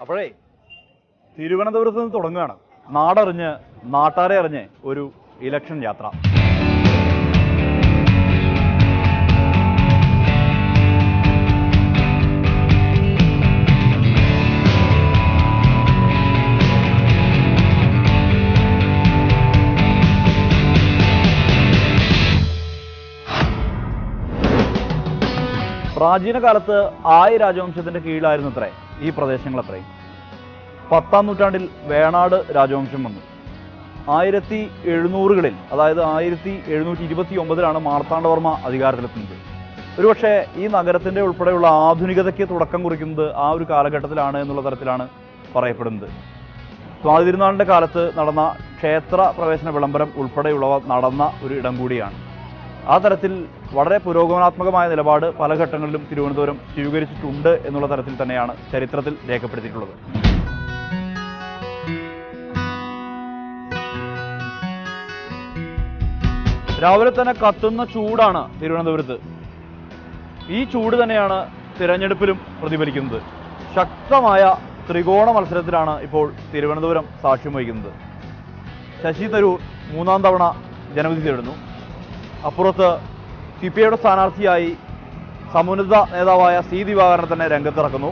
അപ്പോഴേ തിരുവനന്തപുരത്ത് നിന്ന് തുടങ്ങുകയാണ്. നാടറിഞ്ഞ് നാട്ടാരെ അറിഞ്ഞ് ഒരു ഇലക്ഷൻ യാത്ര. പ്രാചീന കാലത്ത് ആയ രാജവംശത്തിന്റെ കീഴിലായിരുന്നു അത്രേ ഈ പ്രദേശങ്ങൾ അത്രയും പത്താം നൂറ്റാണ്ടിൽ വേണാട് രാജവംശം വന്നു. ആയിരത്തി എഴുന്നൂറുകളിൽ അതായത് ആയിരത്തി എഴുന്നൂറ്റി ഇരുപത്തി ഒമ്പതിലാണ് മാർത്താണ്ഡവർമ്മ അധികാരത്തിലെത്തുന്നത്. ഒരുപക്ഷെ ഈ നഗരത്തിന്റെ ഉൾപ്പെടെയുള്ള ആധുനികതയ്ക്ക് തുടക്കം കുറിക്കുന്നത് ആ ഒരു കാലഘട്ടത്തിലാണ് എന്നുള്ള തരത്തിലാണ് പറയപ്പെടുന്നത്. സ്വാതി തിരുനാളിന്റെ കാലത്ത് നടന്ന ക്ഷേത്ര പ്രവേശന വിളംബരം ഉൾപ്പെടെയുള്ളവ നടന്ന ഒരു ഇടം കൂടിയാണ്. ആ തരത്തിൽ വളരെ പുരോഗമനാത്മകമായ നിലപാട് പല ഘട്ടങ്ങളിലും തിരുവനന്തപുരം സ്വീകരിച്ചിട്ടുണ്ട് എന്നുള്ള തരത്തിൽ തന്നെയാണ് ചരിത്രത്തിൽ രേഖപ്പെടുത്തിയിട്ടുള്ളത്. രാവിലെ തന്നെ കത്തുന്ന ചൂടാണ് തിരുവനന്തപുരത്ത്. ഈ ചൂട് തന്നെയാണ് തിരഞ്ഞെടുപ്പിലും പ്രതിഫലിക്കുന്നത്. ശക്തമായ ത്രികോണ മത്സരത്തിലാണ് ഇപ്പോൾ തിരുവനന്തപുരം സാക്ഷ്യം വഹിക്കുന്നത്. ശശി തരൂർ മൂന്നാം തവണ ജനവിധി തേടുന്നു. അപ്പുറത്ത് സി പി ഐയുടെ സ്ഥാനാർത്ഥിയായി സമുന്നത നേതാവായ സി ദിവാകരൻ തന്നെ രംഗത്തിറക്കുന്നു.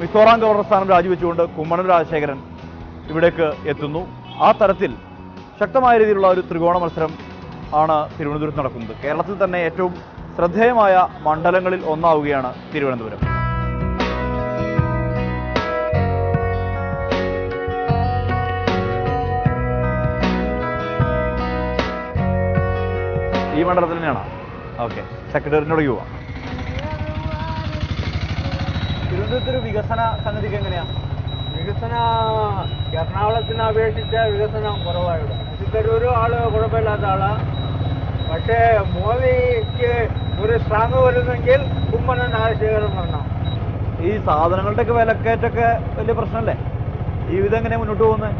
മിസോറാം ഗവർണർ സ്ഥാനം രാജിവെച്ചുകൊണ്ട് കുമ്മനം രാജശേഖരൻ ഇവിടേക്ക് എത്തുന്നു. ആ തരത്തിൽ ശക്തമായ രീതിയിലുള്ള ഒരു ത്രികോണ മത്സരം ആണ് തിരുവനന്തപുരത്ത് നടക്കുന്നത്. കേരളത്തിൽ തന്നെ ഏറ്റവും ശ്രദ്ധേയമായ മണ്ഡലങ്ങളിൽ ഒന്നാവുകയാണ് തിരുവനന്തപുരം. ഈ മണ്ഡലത്തിൽ തന്നെയാണോ? ഓക്കെ. സെക്രട്ടറിനോട് യുവ തിരുവനന്തപുരത്ത് ഒരു വികസന സംഗതിക്ക് എങ്ങനെയാണ് വികസന എറണാകുളത്തിനെ അപേക്ഷിച്ച വികസനം കുറവാണ് തരൂർ ആൾ കുഴപ്പമില്ലാത്ത ആളാ. പക്ഷേ മോദിക്ക് ഒരു സ്ട്രാങ് വരുന്നെങ്കിൽ കുമ്മനം രാജശേഖരം വേണം ഈ സാധനങ്ങളുടെ ഒക്കെ വിലക്കയറ്റൊക്കെ വലിയ പ്രശ്നമല്ലേ? ജീവിതം എങ്ങനെ മുന്നോട്ട് പോകുന്നത്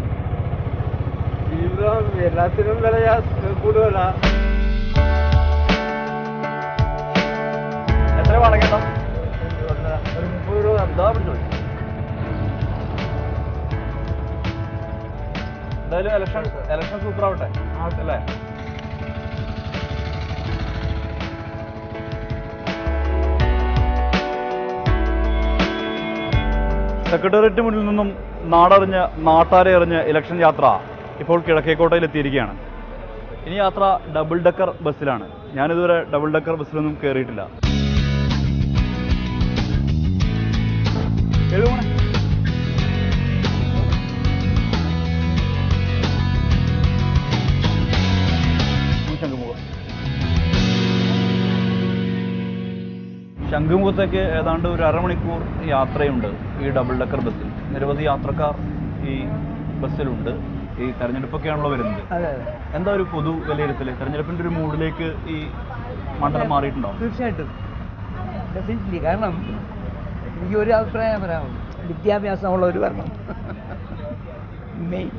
ജീവിതം എല്ലാത്തിനും വില കൂടുതലാ. എത്ര വാടകയുണ്ടോ ഇലക്ഷൻ ഇലക്ഷൻ സൂപ്പർ ആവട്ടെ അല്ലേ? സെക്രട്ടേറിയറ്റ് മുന്നിൽ നിന്നും നാടറിഞ്ഞ് നാട്ടാരെ അറിഞ്ഞ് ഇലക്ഷൻ യാത്ര ഇപ്പോൾ കിഴക്കേക്കോട്ടയിൽ എത്തിയിരിക്കുകയാണ് ഇനി യാത്ര ഡബിൾ ഡെക്കർ ബസ്സിലാണ്. ഞാനിതുവരെ ഡബിൾ ഡെക്കർ ബസ്സിലൊന്നും കയറിയിട്ടില്ല ശംഖുമുഖത്തേക്ക് ഏതാണ്ട് ഒരു അരമണിക്കൂർ യാത്രയുണ്ട് ഈ ഡബിൾ ഡെക്കർ ബസ്സിൽ നിരവധി യാത്രക്കാർ ഈ ബസ്സിലുണ്ട് ഈ തെരഞ്ഞെടുപ്പൊക്കെയാണല്ലോ വരുന്നത്. എന്താ ഒരു പൊതു വിലയിരുത്തൽ തെരഞ്ഞെടുപ്പിന്റെ ഒരു മൂഡിലേക്ക് ഈ മണ്ഡലം മാറിയിട്ടുണ്ടോ? തീർച്ചയായിട്ടും. ഡെഫിനറ്റ്ലി. കാരണം എനിക്ക് ഒരു അഭിപ്രായം പറയാമോ വിദ്യാഭ്യാസമുള്ള ഒരു വരണം. മെയിൻ.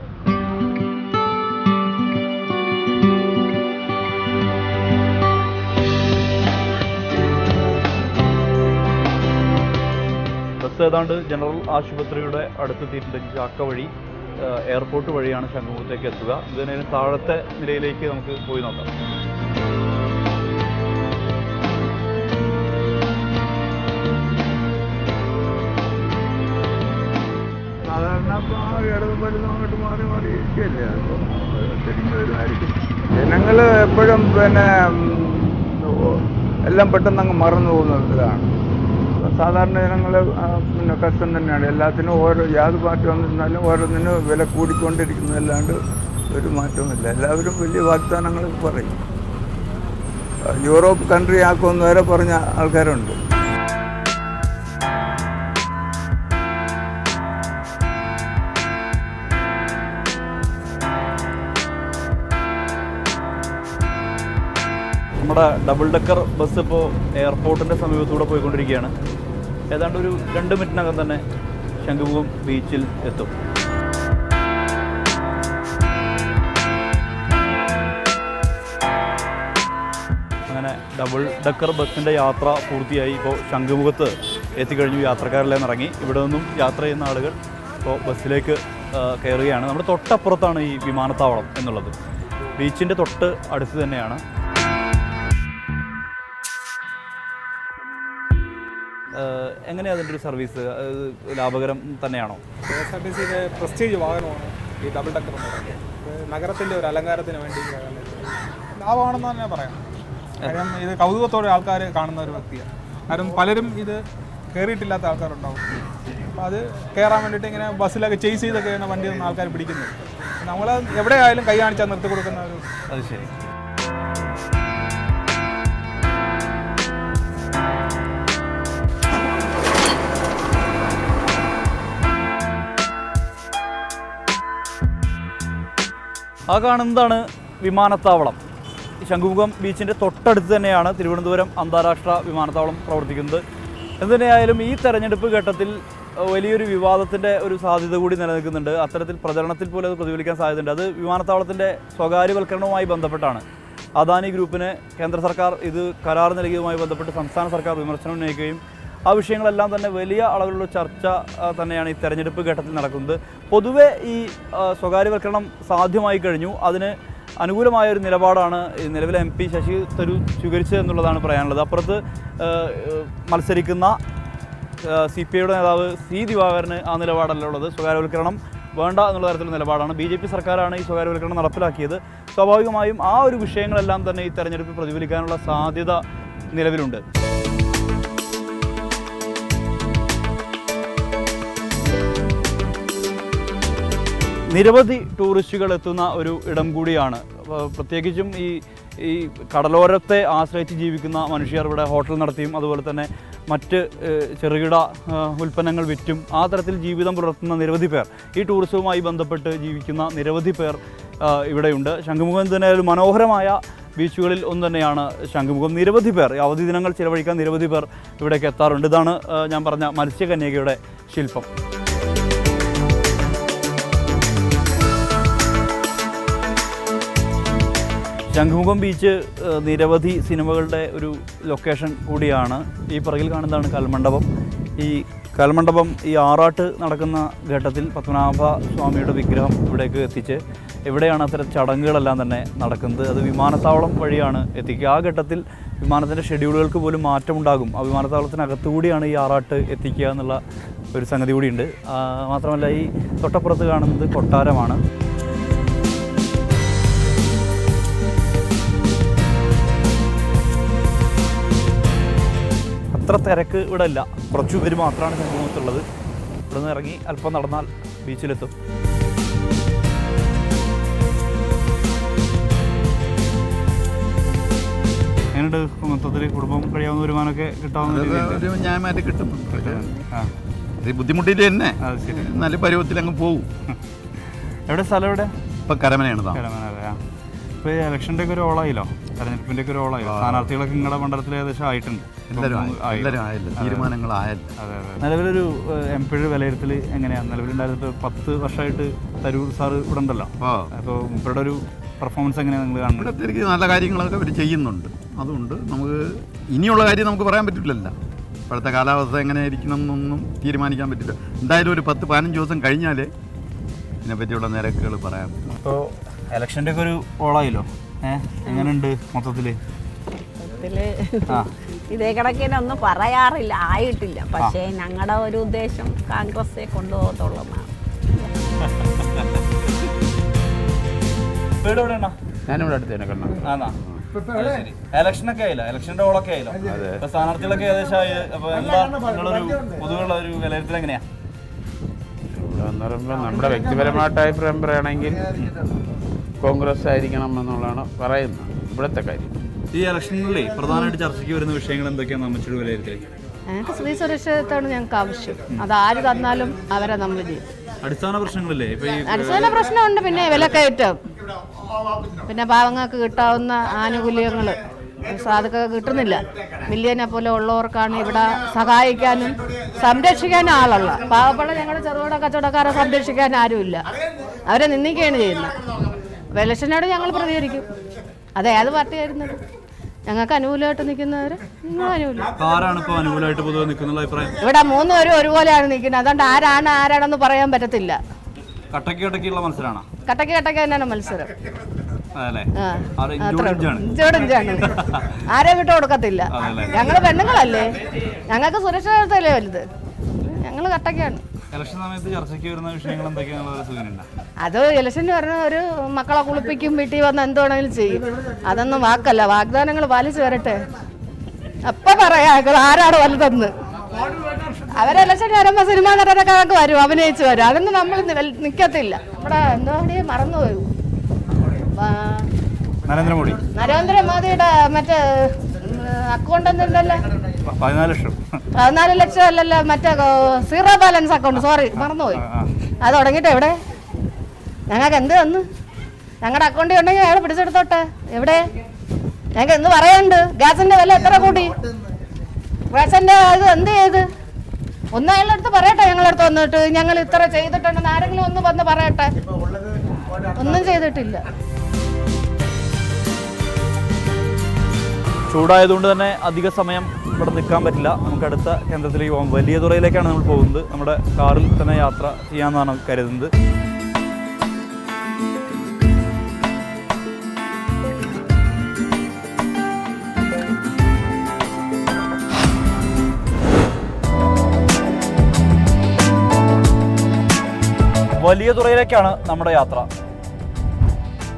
ബസ് ഏതാണ്ട് ജനറൽ ആശുപത്രിയുടെ അടുത്തെത്തിയിട്ടുണ്ട് ചാക്ക വഴി. എയർപോർട്ട് വഴിയാണ് ശംഖുമുഖത്തേക്ക് എത്തുക. ഇതിനെ താഴത്തെ നിലയിലേക്ക് നമുക്ക് പോയി നോക്കാം. സാധാരണ മാറി മാറി അപ്പോൾ എപ്പോഴും പിന്നെ എല്ലാം പെട്ടെന്ന് അങ്ങ് മറന്നു പോകുന്ന ഇതാണ് സാധാരണ ജനങ്ങൾ പിന്നെ കഷ്ടം തന്നെയാണ്. എല്ലാത്തിനും ഓരോ യാത് പാർട്ടി വന്നിരുന്നാലും ഓരോന്നിനും വില കൂടിക്കൊണ്ടിരിക്കുന്നതല്ലാണ്ട് ഒരു മാറ്റവുമില്ല. എല്ലാവരും വലിയ വാഗ്ദാനങ്ങൾ പറയും. യൂറോപ്പ് കൺട്രി ആക്കുമെന്ന് വരെ പറഞ്ഞ ആൾക്കാരുണ്ട്. നമ്മുടെ ഡബിൾ ഡെക്കർ ബസ് ഇപ്പോൾ എയർപോർട്ടിന്റെ സമീപത്തൂടെ പോയിക്കൊണ്ടിരിക്കുകയാണ്. ഏതാണ്ട് ഒരു രണ്ട് മിനിറ്റിനകം തന്നെ ശംഖുമുഖം ബീച്ചിൽ എത്തും. അങ്ങനെ ഡബിൾ ഡക്കർ ബസ്സിന്റെ യാത്ര പൂർത്തിയായി. ഇപ്പോൾ ശംഖുമുഖത്ത് എത്തിക്കഴിഞ്ഞു യാത്രക്കാരെല്ലാം ഇറങ്ങി. ഇവിടെ നിന്നും യാത്ര ചെയ്യുന്ന ആളുകൾ ഇപ്പോൾ ബസ്സിലേക്ക് കയറുകയാണ്. നമ്മുടെ തൊട്ടപ്പുറത്താണ് ഈ വിമാനത്താവളം എന്നുള്ളത്. ബീച്ചിന്റെ തൊട്ട് അടുത്ത് തന്നെയാണ്. എങ്ങനെയാണ് അതിന്റെ ഒരു സർവീസ്? ലാഭകരം തന്നെയാണോ? കെ എസ് ആർ ടി സിയുടെ പ്രസ്റ്റീജ് വാഹനമാണ് ഈ ഡബിൾ ഡക്കർ നഗരത്തിന്റെ ഒരു അലങ്കാരത്തിന് വേണ്ടി ലാഭമാണെന്ന് തന്നെ പറയാം. കാരണം ഇത് കൗതുകത്തോടെ ആൾക്കാർ കാണുന്ന ഒരു വ്യക്തിയാണ്. കാരണം പലരും ഇത് കയറിയിട്ടില്ലാത്ത ആൾക്കാരുണ്ടാവും. അപ്പോൾ അത് കയറാൻ വേണ്ടിയിട്ട് ഇങ്ങനെ ബസ്സിലൊക്കെ ചേസ് ചെയ്തൊക്കെ വണ്ടി നിന്ന് ആൾക്കാർ പിടിക്കുന്നത് നമ്മൾ എവിടെ ആയാലും കൈ കാണിച്ചാൽ നിർത്തി കൊടുക്കുന്ന ഒരു അത് ശരി. ആ കാണുന്നതാണ് വിമാനത്താവളം? ശംഖുമുഖം ബീച്ചിന്റെ തൊട്ടടുത്ത് തന്നെയാണ് തിരുവനന്തപുരം അന്താരാഷ്ട്ര വിമാനത്താവളം പ്രവർത്തിക്കുന്നത്. എന്തുതന്നെയായാലും ഈ തെരഞ്ഞെടുപ്പ് ഘട്ടത്തിൽ വലിയൊരു വിവാദത്തിന്റെ ഒരു സാധ്യത കൂടി നിലനിൽക്കുന്നുണ്ട്. അത്തരത്തിൽ പ്രചരണത്തിൽ പോലും അത് പ്രതിഫലിക്കാൻ സാധ്യതയുണ്ട്. അത് വിമാനത്താവളത്തിന്റെ സ്വകാര്യവൽക്കരണവുമായി ബന്ധപ്പെട്ടാണ്. അദാനി ഗ്രൂപ്പിന് കേന്ദ്ര സർക്കാർ ഇത് കരാർ നൽകിയതുമായി ബന്ധപ്പെട്ട് സംസ്ഥാന സർക്കാർ വിമർശനം ഉന്നയിക്കുകയും ആ വിഷയങ്ങളെല്ലാം തന്നെ വലിയ അളവിലുള്ള ചർച്ച തന്നെയാണ് ഈ തെരഞ്ഞെടുപ്പ് ഘട്ടത്തിൽ നടക്കുന്നത്. പൊതുവേ ഈ സ്വകാര്യവൽക്കരണം സാധ്യമായി കഴിഞ്ഞു. അതിന് അനുകൂലമായ ഒരു നിലപാടാണ് നിലവിലെ എം പി ശശി തരൂർ സ്വീകരിച്ചത് എന്നുള്ളതാണ് പറയാനുള്ളത്. അപ്പുറത്ത് മത്സരിക്കുന്ന സി പി ഐയുടെ നേതാവ് സി ദിവാകരന് ആ നിലപാടല്ല ഉള്ളത്. സ്വകാര്യവൽക്കരണം വേണ്ട എന്നുള്ള തരത്തിലുള്ള നിലപാടാണ്. ബി ജെ പി സർക്കാരാണ് ഈ സ്വകാര്യവൽക്കരണം നടപ്പിലാക്കിയത്. സ്വാഭാവികമായും ആ ഒരു വിഷയങ്ങളെല്ലാം തന്നെ ഈ തെരഞ്ഞെടുപ്പിൽ പ്രതിഫലിക്കാനുള്ള സാധ്യത നിലവിലുണ്ട്. നിരവധി ടൂറിസ്റ്റുകൾ എത്തുന്ന ഒരു ഇടം കൂടിയാണ്. പ്രത്യേകിച്ചും ഈ ഈ കടലോരത്തെ ആശ്രയിച്ച് ജീവിക്കുന്ന മനുഷ്യർ ഇവിടെ ഹോട്ടൽ നടത്തിയും അതുപോലെ തന്നെ മറ്റ് ചെറുകിട ഉൽപ്പന്നങ്ങൾ വിറ്റും ആ തരത്തിൽ ജീവിതം പുലർത്തുന്ന നിരവധി പേർ. ഈ ടൂറിസവുമായി ബന്ധപ്പെട്ട് ജീവിക്കുന്ന നിരവധി പേർ ഇവിടെയുണ്ട്. ശംഖുമുഖം തന്നെ ഒരു മനോഹരമായ ബീച്ചുകളിൽ ഒന്ന് തന്നെയാണ് ശംഖുമുഖം. നിരവധി പേർ അവധി ദിനങ്ങൾ ചിലവഴിക്കാൻ നിരവധി പേർ ഇവിടേക്ക് എത്താറുണ്ട്. ഇതാണ് ഞാൻ പറഞ്ഞ മത്സ്യകന്യകയുടെ ശില്പം. ശംഖുമുഖം ബീച്ച് നിരവധി സിനിമകളുടെ ഒരു ലൊക്കേഷൻ കൂടിയാണ്. ഈ പുറകിൽ കാണുന്നതാണ് കൽമണ്ഡപം. ഈ കൽമണ്ഡപം ഈ ആറാട്ട് നടക്കുന്ന ഘട്ടത്തിൽ പത്മനാഭ സ്വാമിയുടെ വിഗ്രഹം ഇവിടേക്ക് എത്തിച്ച് എവിടെയാണ് അത്തരം ചടങ്ങുകളെല്ലാം തന്നെ നടക്കുന്നത്? അത് വിമാനത്താവളം വഴിയാണ് എത്തിക്കുക. ആ ഘട്ടത്തിൽ വിമാനത്തിന്റെ ഷെഡ്യൂളുകൾക്ക് പോലും മാറ്റമുണ്ടാകും. ആ വിമാനത്താവളത്തിനകത്തു കൂടിയാണ് ഈ ആറാട്ട് എത്തിക്കുക എന്നുള്ള ഒരു സംഗതി കൂടിയുണ്ട്. മാത്രമല്ല ഈ തൊട്ടപ്പുറത്ത് കാണുന്നത് കൊട്ടാരമാണ്. അത്ര തിരക്ക് ഇവിടെ ഇല്ല കുറച്ചു പേര് മാത്രമാണ് സംഭവത്തുള്ളത് ഇവിടെ നിന്ന് ഇറങ്ങി അല്പം നടന്നാൽ ബീച്ചിലെത്തും. എങ്ങനെയുണ്ട് മൊത്തത്തിൽ കുടുംബം കഴിയാവുന്ന വരുമാനമൊക്കെ കിട്ടാവുന്ന ന്യായമായിട്ട് കിട്ടും. തന്നെ. നല്ല പരുവത്തിൽ അങ്ങ് പോവും. എവിടെ സ്ഥലം എവിടെ? ഇപ്പം കരമനയാണ് ഇപ്പോൾ ഇലക്ഷന്റെ ഒക്കെ ഒരു ഓളായില്ലോ? തെരഞ്ഞെടുപ്പിന്റെ ഒക്കെ ഒരു ഓളായില്ലോ? സ്ഥാനാർത്ഥികളൊക്കെ നിങ്ങളുടെ മണ്ഡലത്തിൽ ഏകദേശം ആയിട്ടുണ്ട്. എല്ലാവരും ആയി. എല്ലാവരും ആയല്ലോ. തീരുമാനങ്ങളായല്ലോ നിലവിലൊരു എം പിയുടെ വിലയിരുത്തൽ എങ്ങനെയാണ്? നിലവിലുണ്ടായിരുന്നിട്ട് പത്ത് വർഷമായിട്ട് തരൂർ സാർ ഇവിടെ ഉണ്ടല്ലോ. അപ്പോൾ ഇവരുടെ ഒരു പെർഫോമൻസ് എങ്ങനെയാണ് നിങ്ങൾ കാണുന്നത്? ഇവിടത്തേക്ക് നല്ല കാര്യങ്ങളൊക്കെ അവർ ചെയ്യുന്നുണ്ട്. അതുകൊണ്ട് നമുക്ക് ഇനിയുള്ള കാര്യം നമുക്ക് പറയാൻ പറ്റില്ലല്ലോ. ഇപ്പോഴത്തെ കാലാവസ്ഥ എങ്ങനെ ഇരിക്കണം എന്നൊന്നും തീരുമാനിക്കാൻ പറ്റില്ല. എന്തായാലും ഒരു പത്ത് പതിനഞ്ച് ദിവസം കഴിഞ്ഞാലേ ഇതിനെപ്പറ്റിയുള്ള നിരക്കുകൾ പറയാൻ പറ്റും. അപ്പോൾ ഇലക്ഷന്റെ ഒക്കെ ഒരു ഓളായില്ലോ? ഏഹ് എങ്ങനെയുണ്ട് മൊത്തത്തിൽ ആ. ഇതേ കണക്കിനൊന്നും പറയാറില്ല ആയിട്ടില്ല. പക്ഷേ ഞങ്ങളുടെ ഒരു ഉദ്ദേശം കോൺഗ്രസ് കൊണ്ടുപോകത്തുള്ളതാണ്. വീട് എവിടെയാണോ ഞാനിവിടെ അടുത്ത് തന്നെ കണ്ണ. ആണോ ഇലക്ഷനൊക്കെ ആയില്ല? ഇലക്ഷന്റെ ഓളൊക്കെ ആയില്ല? ഇപ്പൊ സ്ഥാനാർത്ഥികളൊക്കെ ഏകദേശം ആയി. അപ്പൊ എന്താ നിങ്ങളൊരു പൊതുവെയുള്ള ഒരു വിലയിരുത്തൽ എങ്ങനെയാ? ഇവിടെ എന്ന് പറയുമ്പോൾ നമ്മുടെ വ്യക്തിപരമായിട്ട് അഭിപ്രായം പറയുകയാണെങ്കിൽ കോൺഗ്രസ് ആയിരിക്കണം എന്നുള്ളതാണ് പറയുന്നത്. ഇവിടുത്തെ കാര്യം. ഈ ഇലക്ഷനിലെ പ്രധാനമായിട്ട് ചർച്ചയ്ക്ക് വരുന്ന വിഷയങ്ങൾ എന്തൊക്കെയാണ് അമ്മച്ചിയുടെ വിലയിരുത്തൽ ഞങ്ങൾക്ക് സ്ത്രീ സുരക്ഷിതത്വമാണ് ഞങ്ങൾക്ക് ആവശ്യം. അത് ആര് തന്നാലും അവരെ നമ്മൾ ചെയ്യും. അടിസ്ഥാന പ്രശ്നങ്ങളില്ലേ? അടിസ്ഥാന പ്രശ്നമുണ്ട് പിന്നെ വിലക്കയറ്റം. പിന്നെ പാവങ്ങൾക്ക് കിട്ടാവുന്ന ആനുകൂല്യങ്ങൾ സാധക കിട്ടുന്നില്ല. മില്യനെ പോലെ ഉള്ളവർക്കാണ് ഇവിടെ സഹായിക്കാനും സംരക്ഷിക്കാനും ആളുള്ള. പാവപ്പെട്ട ഞങ്ങളുടെ ചെറുകിട കച്ചവടക്കാരെ സംരക്ഷിക്കാൻ ആരുമില്ല. അവരെ നിന്ദിക്കുകയാണ് ചെയ്യുന്നത്. ഇലക്ഷനോട് ഞങ്ങൾ പ്രതികരിക്കും. അത് ഏത് പാർട്ടി ആയിരുന്നത് ഞങ്ങൾക്ക് അനുകൂലമായിട്ട് നിൽക്കുന്നവർ നിങ്ങൾ അനുകൂലം. ആരാണ് ഇപ്പോൾ അനുകൂലമായിട്ട് പൊതുവെ നിൽക്കുന്നുള്ള അഭിപ്രായം? ഇവിടെ മൂന്നുപേരും ഒരുപോലെയാണ് നിൽക്കുന്നത്. അതുകൊണ്ട് ആരാണ് ആരാണെന്ന് പറയാൻ പറ്റത്തില്ല. കട്ടക്ക് കട്ടക്കുള്ള മത്സരമാണോ കട്ടക്ക് കട്ടക്ക് തന്നെയാണ് മത്സരം. അതല്ലേ? ആ, ആര് അത്രേ ഇഞ്ചോട് ഇഞ്ചാണ്? ഇഞ്ചോട് ഇഞ്ചാണ് ആരെ വിട്ടു കൊടുക്കത്തില്ല. ഞങ്ങൾ ഞങ്ങൾ പെണ്ണുങ്ങളല്ലേ? ഞങ്ങൾക്ക് സുരക്ഷിതത്വല്ലേ വലുത്? ഞങ്ങൾ കട്ടക്കാണ് ഇലക്ഷൻ സമയത്ത് ചർച്ചയ്ക്ക് വരുന്ന വിഷയങ്ങൾ എന്തൊക്കെയാണെന്നുള്ള അത് ഇലക്ഷന് പറഞ്ഞ ഒരു മക്കളെ കുളിപ്പിക്കും വീട്ടിൽ വന്ന് എന്തുവാണെങ്കിലും ചെയ്യും. അതൊന്നും വാക്കല്ല. വാഗ്ദാനങ്ങൾ പാലിച്ചു വരട്ടെ. അപ്പൊ പറയാ ആരാണ് വലുതെന്ന്. അവരെ ഇലക്ഷൻ വരുമ്പോ സിനിമാ നടനൊക്കെ അതൊക്കെ വരും അഭിനയിച്ചു വരും. അതൊന്നും നമ്മൾ നിക്കത്തില്ല. നമ്മുടെ എന്തോ മറന്നുപോയി പോയി. നരേന്ദ്രമോദി. നരേന്ദ്രമോദിയുടെ മറ്റേ അക്കൗണ്ട് എന്തുണ്ടല്ലോ പ- പതിനാല് ലക്ഷം. പതിനാല് ലക്ഷം അല്ലല്ലോ മറ്റേ സീറോ ബാലൻസ് അക്കൗണ്ട് സോറി മറന്നുപോയി. അത് തുടങ്ങിയിട്ട് എവിടെ? ഞങ്ങൾക്ക് എന്ത് തന്നു? ഞങ്ങളുടെ അക്കൗണ്ടിൽ ഉണ്ടെങ്കിൽ അയാൾ പിടിച്ചെടുത്തോട്ടെ. എവിടെ? ഞങ്ങൾക്ക് എന്ത് പറയാനുണ്ട്. ഗ്യാസിന്റെ വില എത്ര കൂടി? റേഷന്റെ ഇത് എന്ത് ചെയ്ത്? ഒന്ന് അയാളുടെ അടുത്ത് പറയട്ടെ ഞങ്ങളുടെ അടുത്ത് വന്നിട്ട്. ഞങ്ങൾ ഇത്ര ചെയ്തിട്ടുണ്ടെന്ന് ആരെങ്കിലും ഒന്ന് വന്ന് പറയട്ടെ. ഒന്നും ചെയ്തിട്ടില്ല. ചൂടായതുകൊണ്ട് തന്നെ അധിക സമയം ഇവിടെ നിൽക്കാൻ പറ്റില്ല. നമുക്ക് അടുത്ത കേന്ദ്രത്തിലേക്ക് പോകാം. വലിയ തുറയിലേക്കാണ് നമ്മൾ പോകുന്നത്. നമ്മുടെ കാറിൽ തന്നെ യാത്ര ചെയ്യാമെന്നാണ് കരുതുന്നത്. വലിയ തുറയിലേക്കാണ് നമ്മുടെ യാത്ര.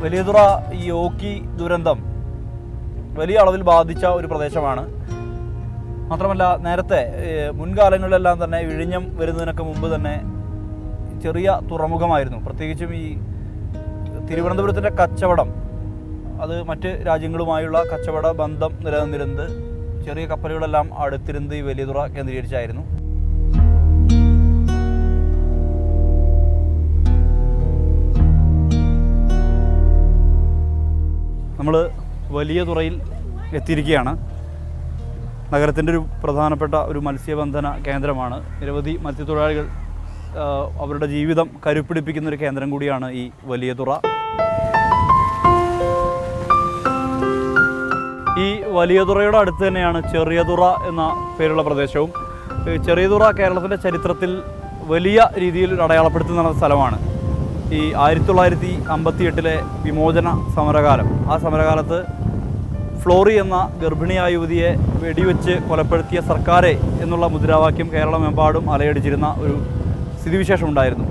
വലിയ തുറ ഈ ഓക്കി ദുരന്തം വലിയ അളവിൽ ബാധിച്ച ഒരു പ്രദേശമാണ്. മാത്രമല്ല നേരത്തെ മുൻകാലങ്ങളിലെല്ലാം തന്നെ വിഴിഞ്ഞം വരുന്നതിനൊക്കെ മുമ്പ് തന്നെ ചെറിയ തുറമുഖമായിരുന്നു. പ്രത്യേകിച്ചും ഈ തിരുവനന്തപുരത്തിന്റെ കച്ചവടം അത് മറ്റ് രാജ്യങ്ങളുമായുള്ള കച്ചവട ബന്ധം നിലനിന്നിരുന്നത് ചെറിയ കപ്പലുകളെല്ലാം അടുത്തിരുന്നത് ഈ വലിയതുറ കേന്ദ്രീകരിച്ചായിരുന്നു. നമ്മൾ വലിയ തുറയിൽ എത്തിയിരിക്കുകയാണ്. നഗരത്തിന്റെ ഒരു പ്രധാനപ്പെട്ട ഒരു മത്സ്യബന്ധന കേന്ദ്രമാണ്. നിരവധി മത്സ്യത്തൊഴിലാളികൾ അവരുടെ ജീവിതം കരുപ്പിടിപ്പിക്കുന്ന ഒരു കേന്ദ്രം കൂടിയാണ് ഈ വലിയ തുറ. ഈ വലിയ തുറയുടെ അടുത്ത് തന്നെയാണ് ചെറിയ തുറ എന്ന പേരുള്ള പ്രദേശവും. ചെറിയ തുറ കേരളത്തിന്റെ ചരിത്രത്തിൽ വലിയ രീതിയിൽ അടയാളപ്പെടുത്തുന്ന സ്ഥലമാണ്. ഈ ആയിരത്തി തൊള്ളായിരത്തി അമ്പത്തി എട്ടിലെ വിമോചന സമരകാലം. ആ സമരകാലത്ത് ഫ്ലോറി എന്ന ഗർഭിണിയായ യുവതിയെ വെടിവെച്ച് കൊലപ്പെടുത്തിയ സർക്കാരെ എന്നുള്ള മുദ്രാവാക്യം കേരളമെമ്പാടും അലയടിച്ചിരുന്ന ഒരു സ്ഥിതിവിശേഷം ഉണ്ടായിരുന്നു.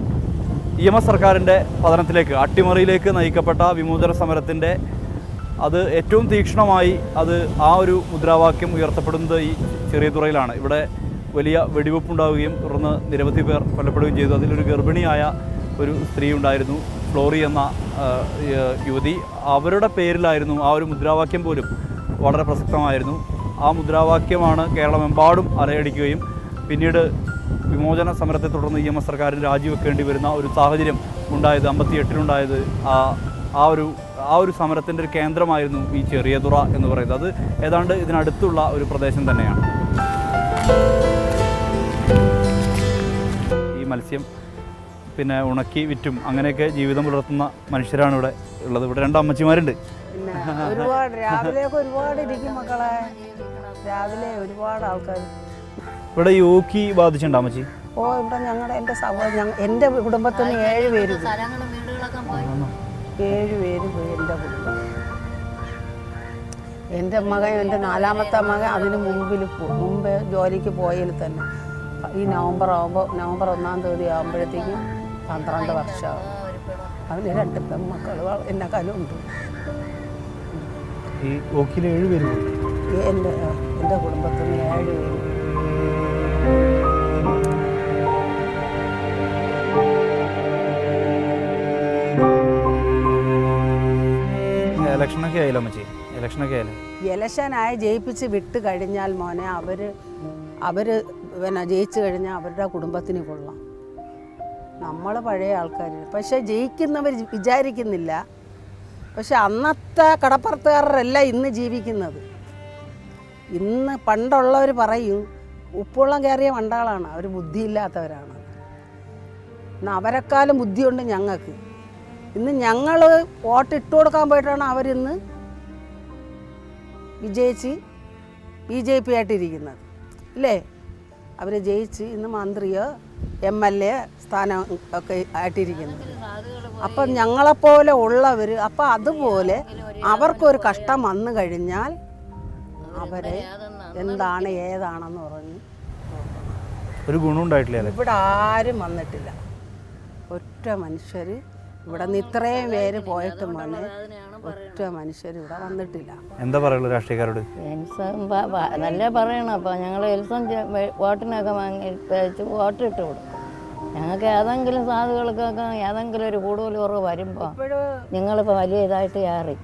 ഇ എം എസ് സർക്കാരിന്റെ പതനത്തിലേക്ക് അട്ടിമറിയിലേക്ക് നയിക്കപ്പെട്ട വിമോചന സമരത്തിന്റെ അത് ഏറ്റവും തീക്ഷ്ണമായി അത് ആ ഒരു മുദ്രാവാക്യം ഉയർത്തപ്പെടുന്നത് ഈ ചെറിയ തുറയിലാണ്. ഇവിടെ വലിയ വെടിവെപ്പുണ്ടാവുകയും തുടർന്ന് നിരവധി പേർ കൊല്ലപ്പെടുകയും ചെയ്തു. അതിലൊരു ഗർഭിണിയായ ഒരു സ്ത്രീ ഉണ്ടായിരുന്നു ഫ്ലോറി എന്ന യുവതി. അവരുടെ പേരിലായിരുന്നു ആ ഒരു മുദ്രാവാക്യം പോലും വളരെ പ്രസക്തമായിരുന്നു. ആ മുദ്രാവാക്യമാണ് കേരളമെമ്പാടും അലയടിക്കുകയും പിന്നീട് വിമോചന സമരത്തെ തുടർന്ന് ഇ എം എസ് സർക്കാരിന് രാജിവെക്കേണ്ടി വരുന്ന ഒരു സാഹചര്യം ഉണ്ടായത് അമ്പത്തി എട്ടിലുണ്ടായത് ആ ആ ഒരു ആ ഒരു സമരത്തിന്റെ ഒരു കേന്ദ്രമായിരുന്നു ഈ ചെറിയ തുറ എന്ന് പറയുന്നത്. അത് ഏതാണ്ട് ഇതിനടുത്തുള്ള ഒരു പ്രദേശം തന്നെയാണ്. ഈ മത്സ്യം പിന്നെ ഉണക്കി വിറ്റും. അങ്ങനെയൊക്കെ ജീവിതം പുലർത്തുന്ന മനുഷ്യരാണ് ഇവിടെ ഉള്ളത്. ഇവിടെ രണ്ട് അമ്മച്ചിമാരുണ്ട്. ഒരുപാട് രാവിലെയൊക്കെ ഒരുപാട് ഇരിക്കും മക്കളെ. രാവിലെ ഒരുപാട് ആൾക്കാർ ഇവിടെ യോക്കി ബാധിച്ചിട്ടുണ്ടോ അമ്മച്ചി. ഓ ഇവിടെ ഞങ്ങളുടെ എന്റെ സഹോദരൻ എന്റെ കുടുംബത്തിൽ നിന്ന് ഏഴ് പേര്. ഏഴ് പേര് പോയി എന്റെ കുടുംബം. എന്റെ മകൻ എന്റെ നാലാമത്തെ മകൻ അതിന് മുമ്പിൽ മുമ്പ് ജോലിക്ക് പോയതിൽ തന്നെ. ഈ നവംബർ ആകുമ്പോൾ നവംബർ ഒന്നാം തീയതി ആകുമ്പോഴത്തേക്കും പന്ത്രണ്ട് വർഷം. അവന് രണ്ട് പെൺമക്കൾ എന്നെക്കാളുണ്ട് ഈ ഓക്കിയിൽ ഏഴ് പേര് എന്റെ എന്റെ കുടുംബത്തിൽ നിന്ന് ഏഴ് പേര്. ഇലക്ഷനൊക്കെ ആയില്ല അമ്മച്ചി? ഇലക്ഷനൊക്കെ ആയില്ലേ? ഇലക്ഷനായി ജയിപ്പിച്ച് വിട്ട് കഴിഞ്ഞാൽ മോനെ അവർ അവർ പിന്നെ ജയിച്ചു കഴിഞ്ഞാൽ അവരുടെ കുടുംബത്തിന് കൊള്ളാം. നമ്മൾ പഴയ ആൾക്കാർ പക്ഷേ ജയിക്കുന്നവർ വിചാരിക്കുന്നില്ല. പക്ഷെ അന്നത്തെ കടപ്പുറത്തുകാരല്ല ഇന്ന് ജീവിക്കുന്നത്. ഇന്ന് പണ്ടുള്ളവർ പറയും ഉപ്പുവെള്ളം കയറിയ വണ്ടാളാണ് അവർ ബുദ്ധിയില്ലാത്തവരാണ്. ഇന്ന് അവരെക്കാളും ബുദ്ധിയുണ്ട് ഞങ്ങൾക്ക്. ഇന്ന് ഞങ്ങൾ വോട്ട് ഇട്ട് കൊടുക്കാൻ പോയിട്ടാണ് അവരിന്ന് വിജയിച്ച് ബി ജെ പി ആയിട്ടിരിക്കുന്നത്. ഇല്ലേ? അവർ ജയിച്ച് ഇന്ന് മന്ത്രിയോ എം എൽ എ സ്ഥാനം ഒക്കെ ആയിട്ടിരിക്കുന്നത് അപ്പം ഞങ്ങളെപ്പോലെ ഉള്ളവർ അപ്പം അതുപോലെ അവർക്കൊരു കഷ്ടം വന്നു കഴിഞ്ഞാൽ അവരെ എന്താണ് ഏതാണെന്ന് പറഞ്ഞ് ഒരു ഗുണം ഉണ്ടായിട്ടില്ല ഇവിടെ ആരും വന്നിട്ടില്ല. ഒറ്റ മനുഷ്യർ ഇവിടെ നിന്ന് ഇത്രയും പേര് പോയിട്ട് മോനെ ഒറ്റ മനുഷ്യർ ഇവിടെ വന്നിട്ടില്ല. എന്താ പറയുള്ളൂ രാഷ്ട്രീയക്കാരോട്? എൽസം നല്ല പറയണം അപ്പോൾ ഞങ്ങൾ എൽസം വോട്ടിനൊക്കെ വാങ്ങി വെച്ച് വോട്ട് ഇട്ട് കൊടുക്കും. ഞങ്ങൾക്ക് ഏതെങ്കിലും സാധുക്കൾക്കൊക്കെ ഏതെങ്കിലും ഒരു കൂടുതൽ കുറവ് വരുമ്പോൾ നിങ്ങളിപ്പോൾ വലിയ ഇതായിട്ട് ഏറി.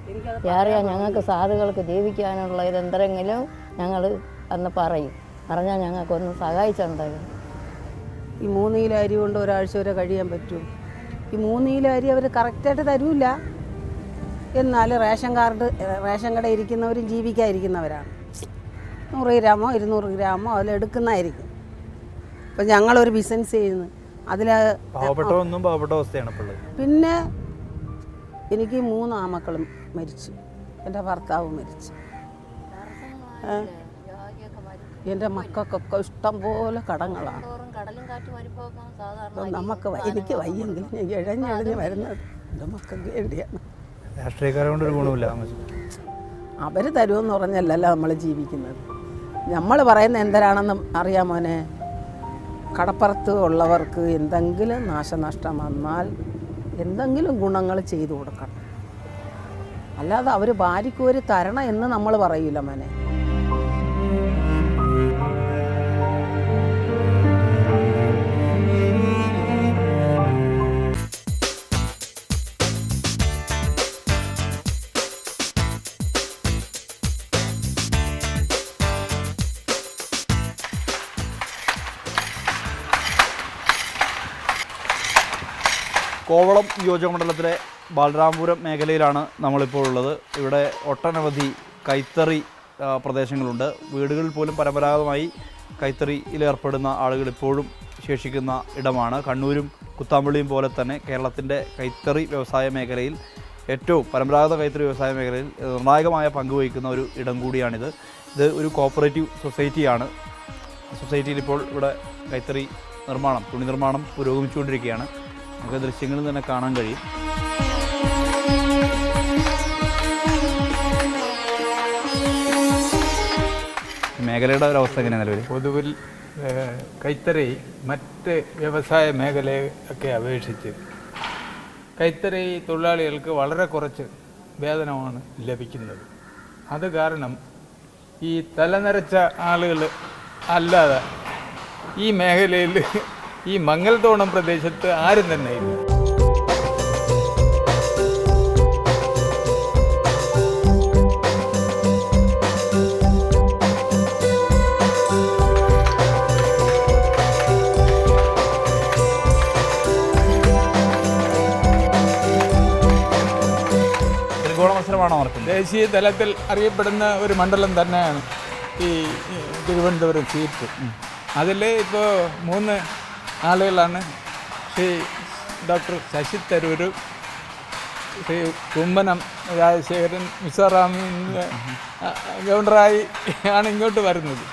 ഏറിയാൽ ഞങ്ങൾക്ക് സാധുക്കൾക്ക് ജീവിക്കാനുള്ള ഇതെന്തെങ്കിലും ഞങ്ങൾ അന്ന് പറയും. പറഞ്ഞാൽ ഞങ്ങൾക്കൊന്ന് സഹായിച്ചിട്ടുണ്ടായിരുന്നു ഈ മൂന്ന് കിലോ അരി കൊണ്ട് ഒരാഴ്ച വരെ കഴിയാൻ പറ്റും ഈ മൂന്ന് കിലോ അരി അവർ കറക്റ്റായിട്ട് തരൂല. എന്നാൽ റേഷൻ കാർഡ് റേഷൻ കട ഇരിക്കുന്നവരും ജീവിക്കാതിരിക്കുന്നവരാണ്. നൂറ് ഗ്രാമോ ഇരുന്നൂറ് ഗ്രാമോ അതിൽ എടുക്കുന്നതായിരിക്കും. ഇപ്പം ഞങ്ങളൊരു ബിസിനസ് ചെയ്യുന്നു. അതിൽ പിന്നെ എനിക്ക് മൂന്ന് ആമക്കളും മരിച്ചു. എന്റെ ഭർത്താവ് മരിച്ചു? എന്റെ മക്കൾക്കൊക്കെ ഇഷ്ടം പോലെ കടങ്ങളാണ്. കടലും കാറ്റും വരുമ്പോൾ സാധാരണ നമുക്ക് എനിക്ക് വയ്യെങ്കിൽ ഇഴഞ്ഞിഴഞ്ഞ് വരുന്നത് എന്റെ മക്കൾക്ക് വേണ്ടിയാണ്. രാഷ്ട്രീയക്കാരെ കൊണ്ട് ഒരു ഗുണമില്ല അവർ തരുമെന്ന് പറഞ്ഞല്ലല്ലോ നമ്മൾ ജീവിക്കുന്നത്. നമ്മൾ പറയുന്ന എന്തരാണെന്ന് അറിയാമോനെ കടപ്പുറത്ത് ഉള്ളവർക്ക് എന്തെങ്കിലും നാശനഷ്ടം വന്നാൽ എന്തെങ്കിലും ഗുണങ്ങൾ ചെയ്തു കൊടുക്കണം. അല്ലാതെ അവർ ഭാര്യയ്ക്കൊരു തരണം എന്ന് നമ്മൾ പറയില്ല മോനെ. കോവളം നിയോജക മണ്ഡലത്തിലെ ബാലരാമപുരം മേഖലയിലാണ് നമ്മളിപ്പോൾ ഉള്ളത്. ഇവിടെ ഒട്ടനവധി കൈത്തറി പ്രദേശങ്ങളുണ്ട്. വീടുകളിൽ പോലും പരമ്പരാഗതമായി കൈത്തറിയിൽ ഏർപ്പെടുന്ന ആളുകൾ ഇപ്പോഴും ശേഷിക്കുന്ന ഇടമാണ്. കണ്ണൂരും കുത്താമ്പള്ളിയും പോലെ തന്നെ കേരളത്തിന്റെ കൈത്തറി വ്യവസായ മേഖലയിൽ ഏറ്റവും പരമ്പരാഗത കൈത്തറി വ്യവസായ മേഖലയിൽ നിർണായകമായ പങ്കുവഹിക്കുന്ന ഒരു ഇടം കൂടിയാണിത്. ഇത് ഒരു കോപ്പറേറ്റീവ് സൊസൈറ്റിയാണ്. സൊസൈറ്റിയിൽ ഇപ്പോൾ ഇവിടെ കൈത്തറി നിർമ്മാണം തുണി നിർമ്മാണം പുരോഗമിച്ചുകൊണ്ടിരിക്കുകയാണ്. നമുക്ക് ദൃശ്യങ്ങളിൽ തന്നെ കാണാൻ കഴിയും. മേഖലയുടെ ഒരു അവസ്ഥ എങ്ങനെയാണ് നിലവിൽ പൊതുവിൽ കൈത്തറി മറ്റ് വ്യവസായ മേഖലയൊക്കെ അപേക്ഷിച്ച് കൈത്തറി തൊഴിലാളികൾക്ക് വളരെ കുറച്ച് വേതനമാണ് ലഭിക്കുന്നത്. അത് കാരണം ഈ തലനരച്ച ആളുകൾ അല്ലാതെ ഈ മേഖലയിൽ ഈ മംഗൽത്തോണം പ്രദേശത്ത് ആരും തന്നെ ഇല്ല. ദേശീയ തലത്തിൽ അറിയപ്പെടുന്ന ഒരു മണ്ഡലം തന്നെയാണ് ഈ ഈ തിരുവനന്തപുരം സീറ്റ്. അതിൽ ഇപ്പോൾ മൂന്ന് ആളുകളാണ്. ശ്രീ ഡോക്ടർ ശശി തരൂർ ശ്രീ കുമ്മനം രാജശേഖരൻ മിസോറാമിന്റെ ഗവർണറായി ആണ് ഇങ്ങോട്ട് വരുന്നത്.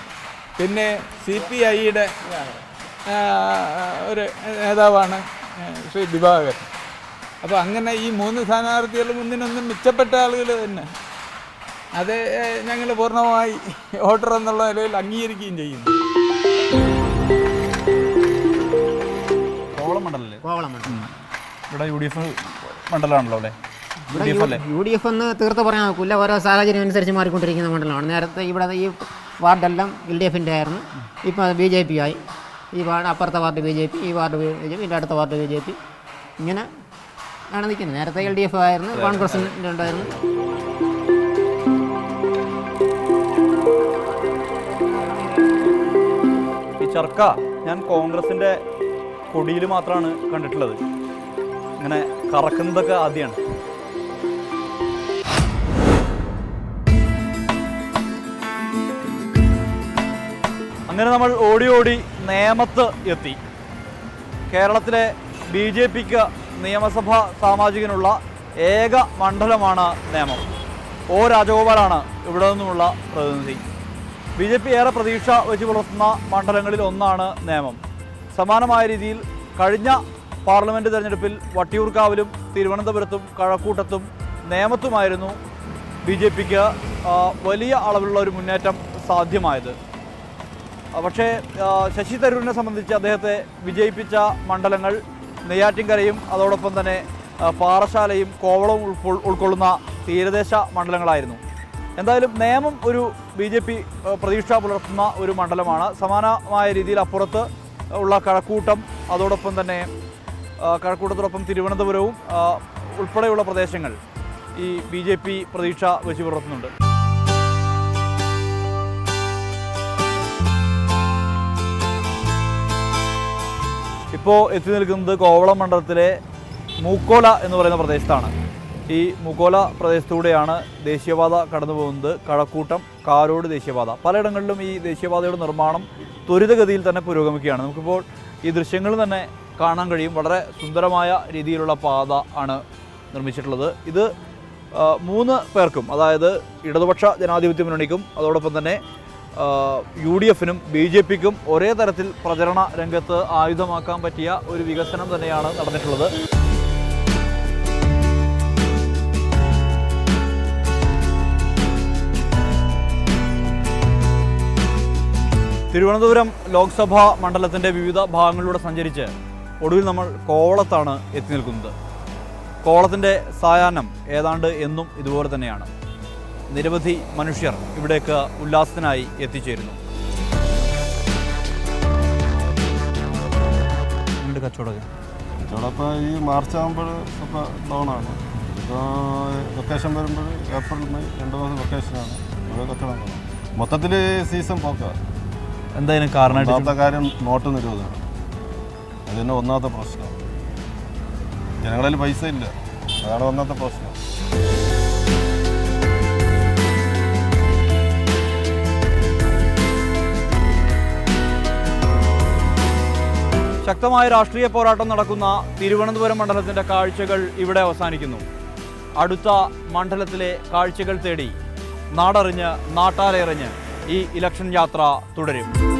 പിന്നെ സി പി ഐയുടെ ഒരു നേതാവാണ് ശ്രീ ദിവാകരൻ. അപ്പോൾ അങ്ങനെ ഈ മൂന്ന് സ്ഥാനാർത്ഥികൾ മുന്നിനൊന്നും മെച്ചപ്പെട്ട ആളുകൾ തന്നെ. അത് ഞങ്ങൾ പൂർണമായി വോട്ടർ എന്നുള്ള നിലയിൽ അംഗീകരിക്കുകയും ചെയ്യുന്നു. കോവളം മണ്ഡലല്ലേ? കോവളം മണ്ഡലം. ഇവിടെ യു ഡി എഫ് മണ്ഡലമാണല്ലോ അല്ലേ? യു ഡി എഫ് അല്ലേ? യു ഡി എഫ് എന്ന് തീർത്ത് പറയാൻ നോക്കില്ല ഓരോ സാഹചര്യം അനുസരിച്ച് മാറിക്കൊണ്ടിരിക്കുന്ന മണ്ഡലമാണ്. നേരത്തെ ഇവിടെ ഈ വാർഡെല്ലാം എൽ ഡി എഫിന്റെ ആയിരുന്നു. ഇപ്പോൾ അത് ബി ജെ പി ആയി. ഈ വാർഡ് അപ്പുറത്തെ വാർഡ് ബി ജെ പി ഈ വാർഡ് ബി ജെ പി ഇതിന്റെ അടുത്ത വാർഡ് ബി ജെ പി. ഇങ്ങനെ ആണ് നിൽക്കുന്നത്. നേരത്തെ എൽ ഡി എഫ് ആയിരുന്നു കോൺഗ്രസിന്റെ ഉണ്ടായിരുന്നു. ഈ ചർക്ക ഞാൻ കോൺഗ്രസിന്റെ കൊടിയിൽ മാത്രമാണ് കണ്ടിട്ടുള്ളത്. ഇങ്ങനെ കറക്കുന്നതൊക്കെ ആദ്യമാണ് അങ്ങനെ നമ്മൾ ഓടി ഓടി നേമത്ത് എത്തി. കേരളത്തിലെ ബി ജെ പിക്ക് നിയമസഭാ സാമാജികനുള്ള ഏക മണ്ഡലമാണ് നേമം. ഒ രാജഗോപാലാണ് ഇവിടെ നിന്നുമുള്ള പ്രതിനിധി. ബി ജെ പി ഏറെ പ്രതീക്ഷ വെച്ച് പുലർത്തുന്ന മണ്ഡലങ്ങളിൽ ഒന്നാണ് നേമം. സമാനമായ രീതിയിൽ കഴിഞ്ഞ പാർലമെന്റ് തെരഞ്ഞെടുപ്പിൽ വട്ടിയൂർക്കാവിലും തിരുവനന്തപുരത്തും കഴക്കൂട്ടത്തും നേമത്തുമായിരുന്നു ബി ജെ പിക്ക് വലിയ അളവിലുള്ള ഒരു മുന്നേറ്റം സാധ്യമായത്. പക്ഷേ ശശി തരൂരിനെ സംബന്ധിച്ച് അദ്ദേഹത്തെ വിജയിപ്പിച്ച മണ്ഡലങ്ങൾ നെയ്യാറ്റിൻകരയും അതോടൊപ്പം തന്നെ പാറശാലയും കോവളവും ഉൾക്കൊള്ളുന്ന തീരദേശ മണ്ഡലങ്ങളായിരുന്നു. എന്തായാലും നേമം ഒരു ബി ജെ പി പ്രതീക്ഷ പുലർത്തുന്ന ഒരു മണ്ഡലമാണ്. സമാനമായ രീതിയിൽ അപ്പുറത്ത് ഉള്ള കഴക്കൂട്ടം അതോടൊപ്പം തന്നെ കഴക്കൂട്ടത്തോടൊപ്പം തിരുവനന്തപുരവും ഉൾപ്പെടെയുള്ള പ്രദേശങ്ങൾ ഈ ബി ജെ പി പ്രതീക്ഷ വെച്ച് പുലർത്തുന്നുണ്ട്. ഇപ്പോൾ എത്തി നിൽക്കുന്നത് കോവളം മണ്ഡലത്തിലെ മൂക്കോല എന്ന് പറയുന്ന പ്രദേശത്താണ്. ഈ മുഗോല പ്രദേശത്തൂടെയാണ് ദേശീയപാത കടന്നു പോകുന്നത് കഴക്കൂട്ടം കാരോട് ദേശീയപാത. പലയിടങ്ങളിലും ഈ ദേശീയപാതയുടെ നിർമ്മാണം ത്വരിതഗതിയിൽ തന്നെ പുരോഗമിക്കുകയാണ്. നമുക്കിപ്പോൾ ഈ ദൃശ്യങ്ങൾ തന്നെ കാണാൻ കഴിയും. വളരെ സുന്ദരമായ രീതിയിലുള്ള പാത ആണ് നിർമ്മിച്ചിട്ടുള്ളത്. ഇത് മൂന്ന് പേർക്കും അതായത് ഇടതുപക്ഷ ജനാധിപത്യ മുന്നണിക്കും അതോടൊപ്പം തന്നെ യു ഡി എഫിനും ബി ജെ പിക്കും ഒരേ തരത്തിൽ പ്രചരണ രംഗത്ത് ആയുധമാക്കാൻ പറ്റിയ ഒരു വികസനം തന്നെയാണ് നടന്നിട്ടുള്ളത്. തിരുവനന്തപുരം ലോക്സഭാ മണ്ഡലത്തിന്റെ വിവിധ ഭാഗങ്ങളിലൂടെ സഞ്ചരിച്ച് ഒടുവിൽ നമ്മൾ കോവളത്താണ് എത്തി നിൽക്കുന്നത്. കോവളത്തിന്റെ സായാഹ്നം ഏതാണ്ട് എന്നും ഇതുപോലെ തന്നെയാണ്. നിരവധി മനുഷ്യർ ഇവിടേക്ക് ഉല്ലാസത്തിനായി എത്തിച്ചേരുന്നു. കച്ചവടം ഈ മാർച്ച് ആകുമ്പോൾ വെക്കേഷൻ വരുമ്പോൾ ഏപ്രിൽ മെയ് രണ്ട് മാസം വെക്കേഷനാണ് കച്ചവടം മൊത്തത്തിൽ സീസൺ പോക്കാണ് എന്തായാലും കാരണമായിട്ട് ഒന്നാമത്തെ കാര്യം നോട്ട് നിരോധനം. അത് തന്നെ ഒന്നാമത്തെ പ്രശ്നം. ജനങ്ങളിൽ പൈസ ഇല്ല. അതാണ് ഒന്നാമത്തെ പ്രശ്നം. ശക്തമായ രാഷ്ട്രീയ പോരാട്ടം നടക്കുന്ന തിരുവനന്തപുരം മണ്ഡലത്തിന്റെ കാഴ്ചകൾ ഇവിടെ അവസാനിക്കുന്നു. അടുത്ത മണ്ഡലത്തിലെ കാഴ്ചകൾ തേടി നാടറിഞ്ഞ് നാട്ടാലെറിഞ്ഞ് ഈ ഇലക്ഷൻ യാത്ര തുടരും.